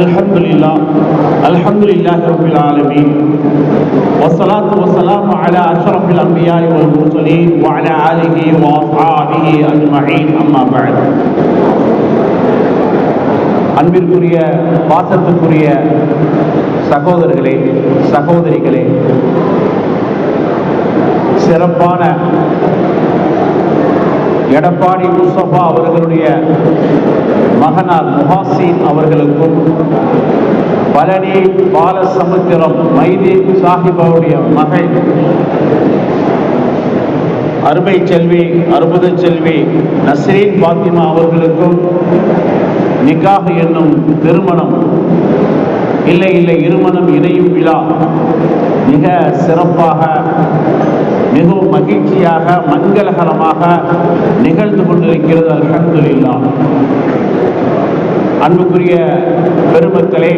الحمد لله الحمد لله رب العالمين والصلاة والسلام على أشرف الأنبياء والمرسلين وعلى آله وأصحابه أجمعين أما بعد அன்பிற்குரிய பாசத்துக்குரிய சகோதரர்களே சகோதரிகளே சிறப்பான எடப்பாடி முஸ்தபா அவர்களுடைய மகனார் முஹாசின் அவர்களுக்கும் பழனி பாலசமுத்திரம் மைதி சாஹிப் அவருடைய மகன் அருமை செல்வி அற்புத செல்வி நஸ்ரீன் பாத்திமா அவர்களுக்கும் நிக்காக என்னும் திருமணம். இல்லை இல்லை இருமணம் இணையும் விழா மிக சிறப்பாக மிகவும் மகிழ்ச்சியாக மங்களகரமாக நிகழ்ந்து கொண்டிருக்கிறது. அல்ஹம்துலில்லா. அன்புக்குரிய பெருமக்களே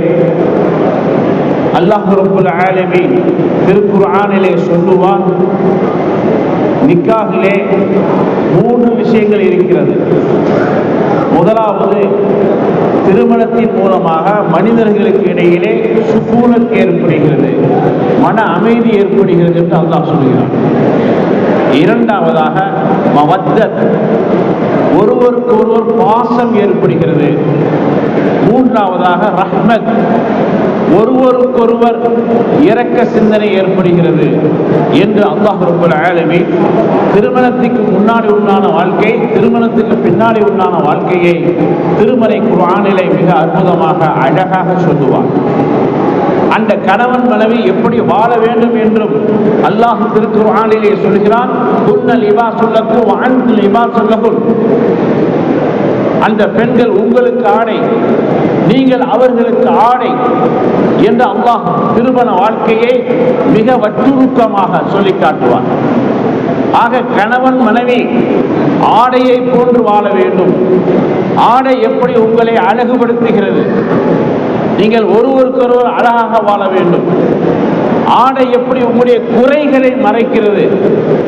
அல்லாஹ் ரப்புல் ஆலமீன் திருக்குர்ஆனிலே சொல்லுவான் நிக்காகிலே மூன்று விஷயங்கள் இருக்கிறது. முதலாவது திருமணத்தின் மூலமாக மனிதர்களுக்கு இடையிலே சுக்கூனத் ஏற்படுகிறது மன அமைதி ஏற்படுகிறது என்று அல்லாஹ் சொல்கிறான். இரண்டாவதாக மவத்தத் ஒருவருக்கு ஒருவர் பாசம் ஏற்படுகிறது. மூன்றாவதாக ரஹ்மத் ஒருவருக்கொருவர் இரக்க சிந்தனை ஏற்படுகிறது என்று அல்லாஹ் ரப்பல் ஆலமீன் திருமணத்துக்கு முன்னாடி உண்டான வாழ்க்கை திருமணத்துக்கு பின்னாடி உண்டான வாழ்க்கையை திருமறை குரானிலை மிக அற்புதமாக அழகாக சொல்லுவார். அந்த கணவன் மனைவி எப்படி வாழ வேண்டும் என்றும் அல்லாஹ் திருக்குறானிலே சொல்கிறான் குன்ன இவா சொல்லக்கும் வாழ்ந்து இவா சொல்லக்கும் அந்த பெண்கள் உங்களுக்கு ஆடை நீங்கள் அவர்களுக்கு ஆடை என்று அல்லாஹ் திருமண வாழ்க்கையை மிக வற்றுருக்கமாக சொல்லி காட்டுவார் ஆக கணவன் மனைவி ஆடையை போன்று வாழ வேண்டும். ஆடை எப்படி உங்களை அழகுபடுத்துகிறது? நீங்கள் ஒருவருக்கொருவர் அழகாக வாழ வேண்டும். ஆடை எப்படி உங்களுடைய குறைகளை மறைக்கிறது?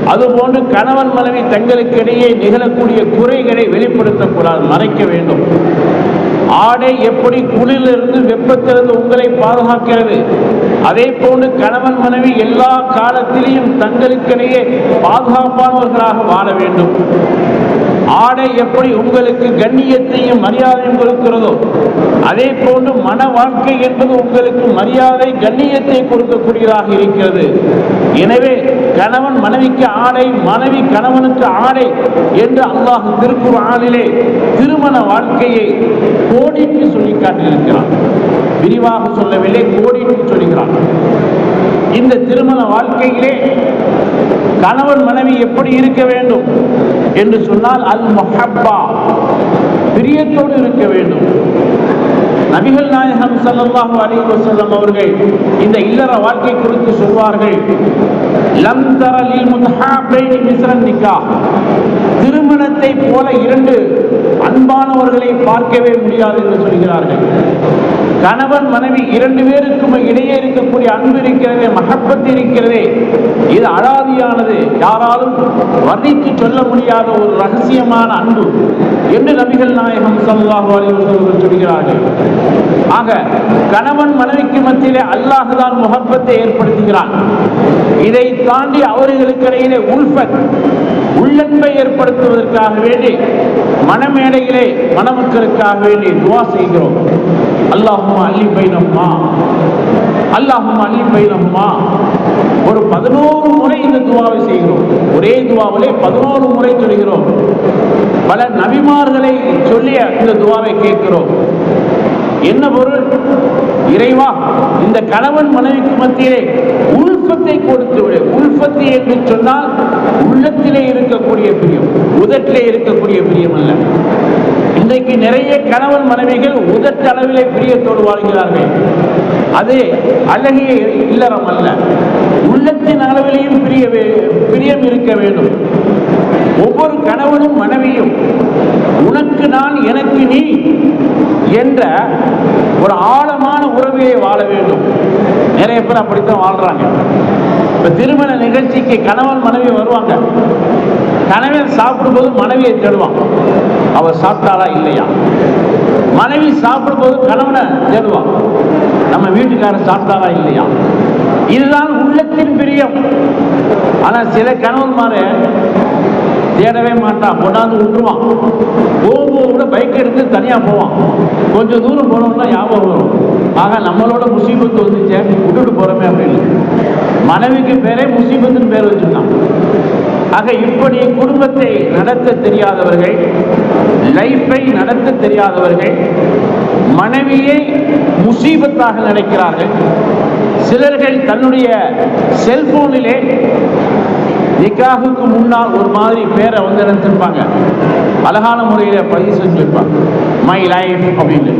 அதுபோன்று கணவன் மனைவி தங்களுக்கு இடையே நிகழக்கூடிய குறைகளை வெளிப்படுத்தக்கூடாது மறைக்க வேண்டும். ஆடை எப்படி குளிரிலிருந்து வெப்பத்திலிருந்து உங்களை பாதுகாக்கிறது? அதே போன்று கணவன் மனைவி எல்லா காலத்திலையும் தங்களுக்கிடையே பாதுகாப்பானவர்களாக வாழ வேண்டும். ஆடை எப்படி உங்களுக்கு கண்ணியத்தையும் மரியாதையும் கொடுக்கிறதோ அதே போன்று மன வாழ்க்கை என்பது உங்களுக்கு மரியாதை கண்ணியத்தை கொடுக்கக்கூடியதாக இருக்கிறது. எனவே கணவன் மனைவிக்கு ஆடை மனைவி கணவனுக்கு ஆடை என்று அல்லாஹ் திருக்குறானிலே திருமண வாழ்க்கையை கோடிட்டு சொல்லி காட்டியிருக்கிறான். விரிவாக சொல்லவில்லை கோடிட்டு சொல்லுகிறான் இந்த திருமண வாழ்க்கையிலே கணவன் மனைவி எப்படி இருக்க வேண்டும் என்று சொன்னால் அல் மொஹப்பா பிரியத்தோடு இருக்க வேண்டும். நபிகள் நாயகம் ஸல்லல்லாஹு அலைஹி வஸல்லம் அவர்கள் இந்த இல்லற வாழ்க்கை குறித்து சொல்வார்கள். லம் தர லில் முத்தஹாபைனி மிஸ்ரன் திருமணத்தை போல இரண்டு அன்பானவர்களை பார்க்கவே முடியாது என்று சொல்கிறார்கள். கணவன் மனைவி இரண்டு பேருக்கும் இடையே இருக்கக்கூடிய அன்பு இருக்கிறதே மகப்பத்து இருக்கிறதே. இது அழாதியானது யாராலும் வர்ணித்து சொல்ல முடியாத ஒரு ரகசியமான அன்பு என்று நபிகள் நாயகம் ஸல்லல்லாஹு அலைஹி சொல்கிறார்கள். ஆக கணவன் மனைவிக்கு மத்தியிலே அல்லாஹ் தான் முகப்பத்தை ஏற்படுத்துகிறான். இதை தாண்டி அவர்களுக்கு இடையிலே உல்ஃபத் உள்ளன்பை ஏற்படுத்துவதற்காக வேண்டி மனமேடையிலே மணமக்களுக்காக வேண்டி துவா செய்கிறோம். அல்லாஹும் அள்ளி பைனம்மா. அல்லாஹும் அள்ளி பைனம்மா. ஒரு பதினோரு முறை இந்த துவாவை செய்கிறோம். ஒரே துவாவிலே பதினோரு முறை சொல்கிறோம். பல நபிமார்களை சொல்லிய இந்த துவாவை கேட்கிறோம். என்ன பொருள்? இறைவா இந்த கணவன் மனைவிக்கு மத்தியிலே உள்பத்தை கொடுத்து விடு. உல்ஃபத்து என்று சொன்னால் உள்ளத்திலே இருக்கக்கூடிய பிரியம் உதட்டிலே இருக்கக்கூடிய பிரியம் அல்ல. இன்றைக்கு நிறைய கணவன் மனைவிகள் உதட்டளவிலே பிரியத்தோடு வாழ்கிறார்கள். அது அழகிய இல்லறம் அல்ல. உள்ளத்தின் அளவிலேயும் பிரிய வே- பிரியம் இருக்க வேண்டும். ஒவ்வொரு கணவனும் மனைவியும் உனக்கு நான் எனக்கு நீ என்ற ஒரு ஆழமான உறவிலே வாழ வேண்டும். நிறைய பேர் அப்படித்தான் வாழ்றாங்க. இப்ப திருமண நிகழ்ச்சிக்கு கணவன் மனைவி வருவாங்க. கணவன் சாப்பிடும்போது மனைவியை தேடுவான். அவர் சாப்பிட்டாளா இல்லையா? மனைவி சாப்பிடும்போது கணவனை தேடுவான். நம்ம வீட்டுக்காரர் சாப்பிட்டாரா இல்லையா? இதுதான் உள்ளத்தின் பிரியம். ஆனா சில கணவன்மாரு தேடவே மாட்டான். கொண்டாந்து விட்டுருவான். போகும்போது கூட பைக் எடுத்து தனியா போவான். கொஞ்சம் தூரம் போனோம்னா ஞாபகம் வரும். ஆக நம்மளோட முசீபத்து வந்துச்சே விட்டுட்டு போறோமே அப்படின்னு. மனைவிக்கு பேரே முசீபத்துன்னு பேர் வச்சிருந்தான். ஆக இப்படி குடும்பத்தை நடத்த தெரியாதவர்கள் வீட்டை நடத்த தெரியாதவர்கள் மனைவியை முசீபத்தாக நினைக்கிறார்கள். சிலர்கள் தன்னுடைய செல்போனிலே நிக்காகுக்கு முன்னால் ஒரு மாதிரி பேரை வந்து நினைச்சிருப்பாங்க அழகான முறையில் பதிவு செஞ்சிருப்பாங்க மை லைஃப் அப்படின்னு.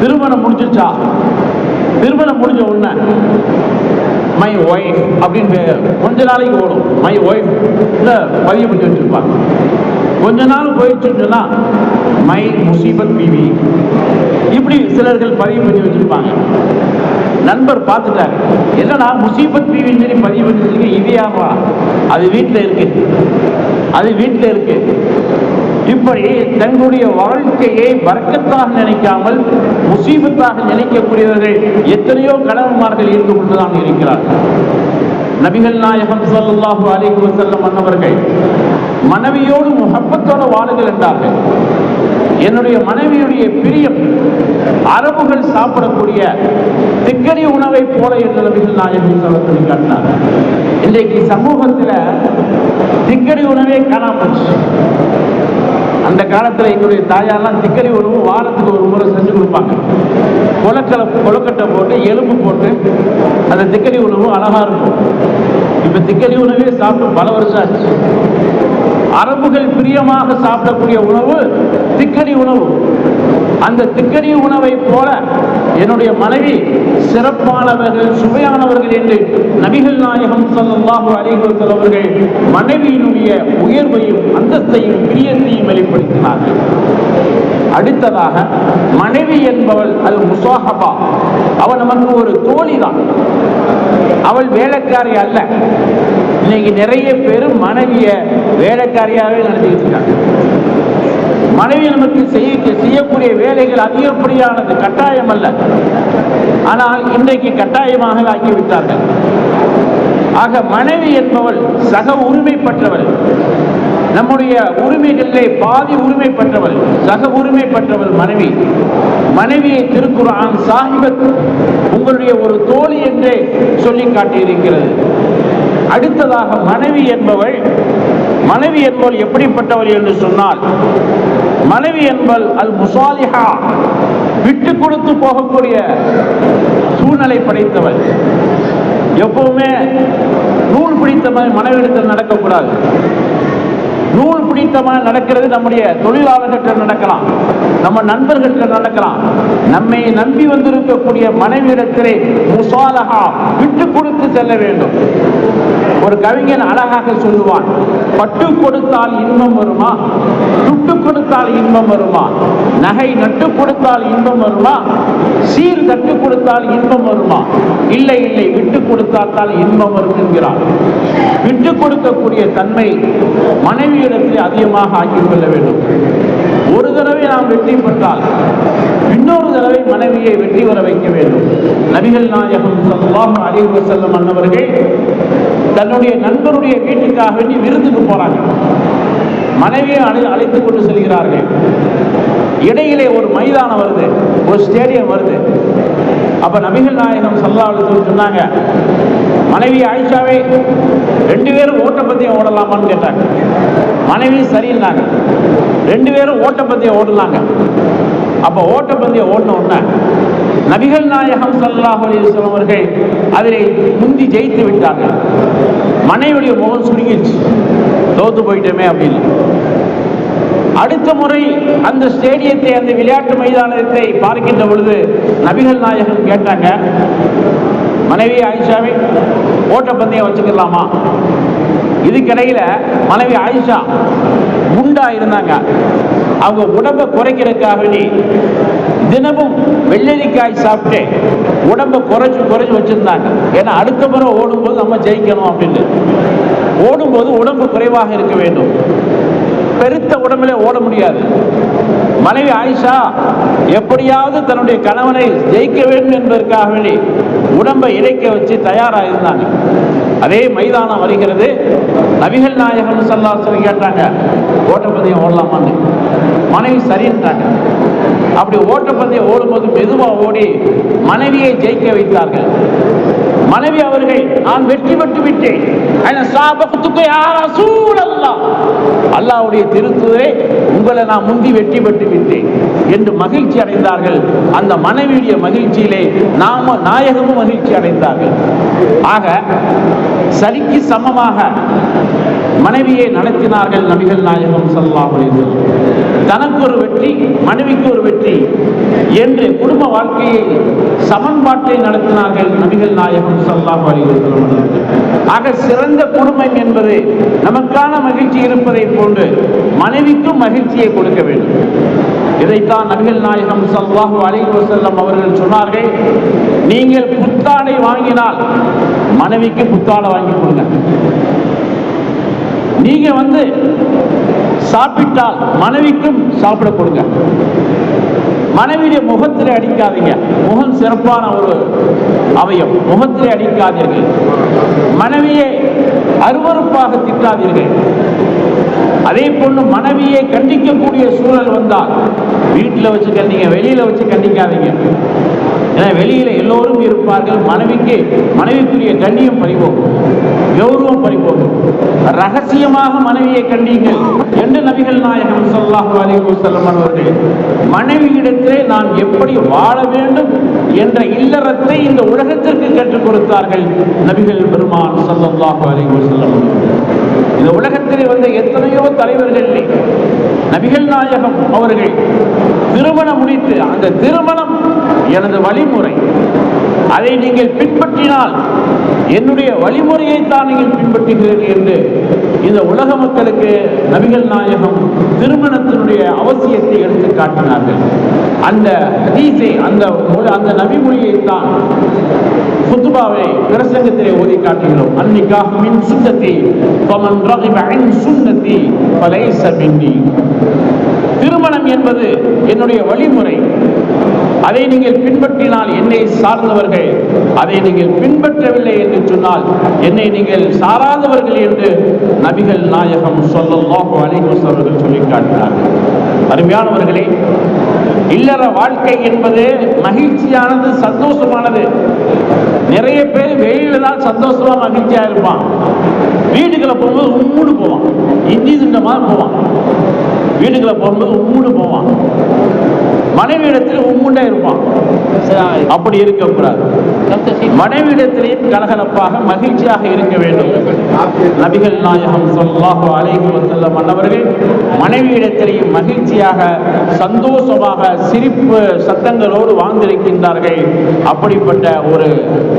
திருமணம் முடிஞ்சிருச்சா? திருமணம் முடிஞ்ச உடனே மை ஒய்ஃப் அப்படின்னு கொஞ்ச நாளைக்கு ஓடும். மை ஒய்ஃப் பதிவு பண்ணி வச்சிருப்பாங்க. கொஞ்ச நாள் போயிடுச்சுன்னு சொன்னா மை முசீபத் பிவி இப்படி சிலர்கள் பதிவு பண்ணி வச்சிருப்பாங்க. நண்பர் பார்த்துட்டார் என்னடா முசீபத் பிவின்னு சொல்லி பதிவு பண்ணி வச்சிருக்க இது யாரா அது வீட்டில் இருக்கு. அது வீட்டில் இருக்கு. இப்படி தங்களுடைய வாழ்க்கையை வர்க்கத்தாக நினைக்காமல் முசீபத்தாக நினைக்கக்கூடியவர்கள் எத்தனையோ கணவன்மார்கள் இருந்து கொண்டுதான் இருக்கிறார்கள். நபிகள் நாயகம் ஸல்லல்லாஹு அலைஹி வஸல்லம் அன்னவர்கள் மனைவியோடு முகப்பத்தோட வாழுங்கள் என்றார்கள். என்னுடைய மனைவியுடைய பிரியம் அரபுகள் சாப்பிடக்கூடிய திக்கடி உணவை போல என்று நபிகள் நாயகம் சொல்லி காட்டினார். இன்றைக்கு சமூகத்தில் திக்கடி உணவே காணாமல் அந்த காலத்தில் எங்களுடைய தாயாரெல்லாம் திக்கடி உணவு வாரத்துக்கு ஒரு முறை செஞ்சு கொடுப்பாங்க. கொலக்கலை கொலக்கட்டை போட்டு எலும்பு போட்டு அந்த திக்கடி உணவு அழகா இருக்கும். இப்ப திக்கடி உணவே சாப்பிட்டு பல வருஷம் ஆச்சு. அரபுகள் பிரியமாக சாப்பிடக்கூடிய உணவு திக்கடி உணவு. அந்த திக்கடி உணவை போல என்னுடைய மனைவி சிறப்பானவர்கள் சுவையானவர்கள் என்று நபிகள் நாயகம் ஸல்லல்லாஹு அலைஹி அவர்கள் மனைவியினுடைய உயர்வையும் அந்தஸ்தையும் பிரியத்தையும் வெளிப்படுத்தினார்கள். அடுத்ததாக மனைவி என்பவள் அது முசாஹபா அவள் நமக்கு ஒரு தோழி தான் அவள் வேலைக்காரி அல்ல. இன்னைக்கு நிறைய பேர் மனைவிய வேலைக்காரியாகவே நடத்திக்கிட்டு இருக்காங்க. மனைவி நமக்கு செய்ய செய்யக்கூடிய வேலைகள் அதிகப்படியானது கட்டாயம் அல்ல ஆனால் இன்றைக்கு கட்டாயமாக ஆக்கிவிட்டார்கள். ஆக மனைவி என்பவள் சக உரிமை பெற்றவள். நம்முடைய உரிமைகளிலே பாதி உரிமை பெற்றவள் சக உரிமை பெற்றவள் மனைவி. மனைவியை திருக்குறான் சாஹிபத் உங்களுடைய ஒரு தோழி என்றே சொல்லி காட்டியிருக்கிறது. அடுத்ததாக மனைவி என்பவள் மனைவி என்பவள் எப்படிப்பட்டவள் என்று சொன்னால் மனைவி என்பல் அல் முசாலிஹா விட்டு கொடுத்து போகக்கூடிய சூழ்நிலை படைத்தவள். எப்பவுமே நூல் பிடித்த மாதிரி மனைவிடத்தில் நடக்கக்கூடாது. நூல் பிடித்தமாக நடக்கிறது நம்முடைய தொழிலாளர்கிட்ட நடக்கலாம். நம்ம நண்பர்கள்ட்ட நடக்கலாம். நம்மை நம்பி வந்திருக்கக்கூடிய மனைவியிடத்திலே முசாலகா விட்டு கொடுத்து செல்ல வேண்டும். ஒரு கவிஞன் அழகாக சொல்லுவான் பட்டு கொடுத்தால் இன்பம் வருமா? துட்டு கொடுத்தால் இன்பம் வருமா? நகை நட்டு கொடுத்தால் இன்பம் வருமா? சீர் கற்று கொடுத்தால் இன்பம் வருமா? இல்லை இல்லை. விட்டு கொடுத்தால் இன்பம் வரும் என்கிறார் விட்டு கொடுக்கக்கூடிய தன்மை மனைவியிடத்தில் அதிகமாக ஆக்கிக் கொள்ள வேண்டும். ஒரு தடவை நாம் வெற்றி பெற்றால் இன்னொரு தடவை மனைவியை வெற்றி வர வைக்க வேண்டும். நபிகள் நாயகம் ஸல்லல்லாஹு அலைஹி வஸல்லம் அன்னவர்கள் தன்னுடைய நண்பருடைய வீட்டுக்காக வேண்டி விருந்துக்கு போறாங்க. மனைவியை அழை அழைத்துக் கொண்டு செல்கிறார்கள். இடையிலே ஒரு மைதானம் வருது ஒரு ஸ்டேடியம் வருது. அப்ப நபிகள் நாயகம் ஸல்லல்லாஹு சொன்னாங்க மனைவி ஆயிஷாவே ரெண்டு பேரும் ஓட்டப்பந்தயம் ஓடலாமான்னு கேட்டாங்க. மனைவி சரியில்லாங்க ரெண்டு பேரும் ஓட்டப்பந்தயம் ஓடலாங்க. அப்ப ஓட்டப்பந்தயம் ஓடின உடனே நபிகள் நாயகம் சல்லாஹ் அலிஸ்லாம் அவர்கள் அதிலே முந்தி ஜெயித்து விட்டார்கள். மனைவியுடைய முகம் சுருங்கிடுச்சு. தோத்து போயிட்டோமே அப்படின்னு. அடுத்த முறை அந்த ஸ்டேடியத்தை அந்த விளையாட்டு மைதானத்தை பார்க்கின்ற பொழுது நபிகள் நாயகம் கேட்டாங்க மனைவி ஆயிஷாவை ஓட்டப்பந்தயம் வச்சுக்கலாமா? இதுக்கிடையில மனைவி ஆயிஷா குண்டா இருந்தாங்க. அவங்க உடம்பை குறைக்கிறதுக்காக வேண்டி தினமும் வெள்ளரிக்காய் சாப்பிட்டு உடம்பை குறைச்சு குறைச்சு வச்சிருந்தாங்க. ஏன்னா அடுத்த முறை ஓடும்போது நம்ம ஜெயிக்கணும் அப்படின்னு. ஓடும்போது உடம்பு குறைவாக இருக்க வேண்டும். பெருத்த உடம்புல ஓட முடியாது. மனைவி ஆயிஷா எப்படியாவது தன்னுடைய கணவனை ஜெயிக்க வேண்டும் என்பதற்காக வேண்டி உடம்பை இணைக்க வச்சு தயாராக இருந்தாங்க அதே மைதானம் வருகிறது. நபிகள் நாயகம் சல்லாசன் கேட்டாங்க ஓட்டப்பந்தயம் ஓடலாமான்னு. மனைவி சரின்ட்டாங்க. அப்படி ஓட்டப்பந்தயம் ஓடும்போது மெதுவாக ஓடி மனைவியை ஜெயிக்க வைத்தார்கள். மனைவி அவர்கள் நான் வெற்றி பெற்று விட்டேன். அல்லாவுடைய சாபகத்துக்கு உங்களை நான் முந்தி வெற்றி பெற்று விட்டேன் என்று மகிழ்ச்சி அடைந்தார்கள். அந்த மனைவியுடைய மகிழ்ச்சியிலே நாம நாயகமும் மகிழ்ச்சி அடைந்தார்கள். ஆக சரிக்கு சமமாக மனைவியை நடத்தினார்கள் நபிகள் நாயகம் ஸல்லல்லாஹு தனக்கு ஒரு வெற்றி மனைவிக்கு ஒரு வெற்றி என்று குடும்ப வாழ்க்கையை சமன்பாட்டை நடத்தினார்கள் நபிகள் நாயகம் ஸல்லல்லாஹு ஆக சிறந்த குடும்பம் என்பது நமக்கான மகிழ்ச்சி இருப்பதை போன்று மனைவிக்கும் மகிழ்ச்சியை கொடுக்க வேண்டும். இதைத்தான் நபிகள் நாயகம் ஸல்லல்லாஹு அலைஹி செல்லம் அவர்கள் சொன்னார்கள். நீங்கள் புத்தாடை வாங்கினால் மனைவிக்கு புத்தாடை வாங்கி கொடுங்க. நீங்க வந்து சாப்பிட்டால் மனைவிக்கும் சாப்பிட கொடுங்க. மனைவியுடைய முகத்தில் அடிக்காதீங்க. முகம் சிறப்பான ஒரு அவயம். முகத்தில் அடிக்காதீர்கள். மனைவியை அருவறுப்பாக திட்டாதீர்கள். அதே போன்று மனைவியை கண்டிக்கக்கூடிய சூழல் வந்தால் வீட்டில் வச்சு கண்டிங்க வெளியில் வச்சு கண்டிக்காதீங்க. ஏன்னா வெளியில எல்லோரும் இருப்பார்கள். மனைவிக்கு மனைவிக்குரிய கண்ணியம் பறிபோகும் கௌரவம் பறிபோகும் ரகசியமாக மனைவியை கண்டீங்கள் என்று நபிகள் நாயகம் சொல்லாஹு அலைஹி வஸல்லம் அவர்கள் மனைவியிடத்திலே நான் எப்படி வாழ வேண்டும் என்ற இல்லறத்தை இந்த உலகத்திற்கு கற்றுக் கொடுத்தார்கள் நபிகள் பெருமான் ஸல்லல்லாஹு அலைஹி செல்லம் இந்த உலகத்திலே வந்த எத்தனையோ தலைவர்கள் நபிகள் நாயகம் அவர்கள் திருமணம் முடித்து அந்த திருமணம் எனது வழிமுறை. அதை நீங்கள் பின்பற்றினால் என்னுடைய வழிமுறையை தான் நீங்கள் பின்பற்றுகிறீர்கள் என்று இந்த உலக மக்களுக்கு நபிகள் நாயகம் திருமணத்தினுடைய அவசியத்தை எடுத்து காட்டினார்கள். அந்த ஹதீஸை அந்த அந்த நபிமொழியை தான் குத்துபாவை பிரசங்கத்திலே ஓதி காட்டுகிறோம். அன்னிக்காக மின் சுன்னத்தி பமன் ரகிப அன் சுன்னத்தி பலைச மின்னி. திருமணம் என்பது என்னுடைய வழிமுறை. அதை நீங்கள் பின்பற்றினால் என்னை சார்ந்தவர்கள். அதை நீங்கள் பின்பற்றவில்லை என்று சொன்னால் என்னை நீங்கள் சாராதவர்கள் என்று நபிகள் நாயகம் ஸல்லல்லாஹு அலைஹி அவர்கள் சொல்லி காட்டினார்கள். அருமையானவர்களே இல்லற வாழ்க்கை என்பது மகிழ்ச்சியானது சந்தோஷமானது. நிறைய பேர் வெளியில தான் சந்தோஷமா மகிழ்ச்சியா இருப்பான். வீடுகளை போகும்போது உம்மூடு போவான். இஞ்சி திண்ட மாதிரி போவான். வீடுகளை போகும்போது உம்மூடு போவான். மனைவியிடத்தில் உம்முண்டா இருப்பான். அப்படி இருக்கக்கூடாது. மனைவியிடத்திலேயும் கலகலப்பாக மகிழ்ச்சியாக இருக்க வேண்டும். நபிகள் நாயகம் ஸல்லல்லாஹு அலைஹி வஸல்லம் அன்னவர்கள் மனைவியிடத்திலேயும் மகிழ்ச்சியாக சந்தோஷமாக சிரிப்பு சத்தங்களோடு வாழ்ந்திருக்கின்றார்கள். அப்படிப்பட்ட ஒரு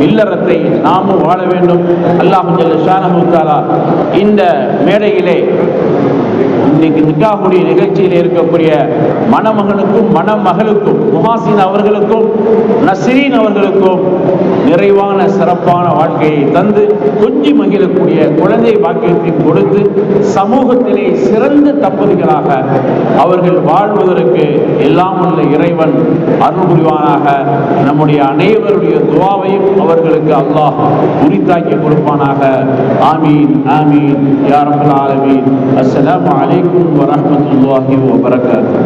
இல்லறத்தை நாமும் வாழ வேண்டும். அல்லாஹு ஜல்ல ஷானஹு தஆலா இந்த மேடையிலே இன்னைக்கு நிக்காஹுடைய நிகழ்ச்சியில் இருக்கக்கூடிய மணமகனுக்கும் மணமகளுக்கும் முஹாசின் அவர்களுக்கும் நஸ்ரீன் அவர்களுக்கும் நிறைவான சிறப்பான வாழ்க்கையை தந்து கொஞ்சி மகிழக்கூடிய குழந்தை பாக்கியத்தை கொடுத்து சமூகத்திலே சிறந்த தப்பதிகளாக அவர்கள் வாழ்வதற்கு எல்லாம் உள்ள இறைவன் அருள் புரிவானாக. நம்முடைய அனைவருடைய துவாவையும் அவர்களுக்கு அல்லாஹ் உரித்தாக்கி கொடுப்பானாக. ஆமீன் ஆமீன். யா ஆலமீன். அஸ்லாம் வலைக்கம் வரமத்துல்லாஹி வபரகாத்துஹு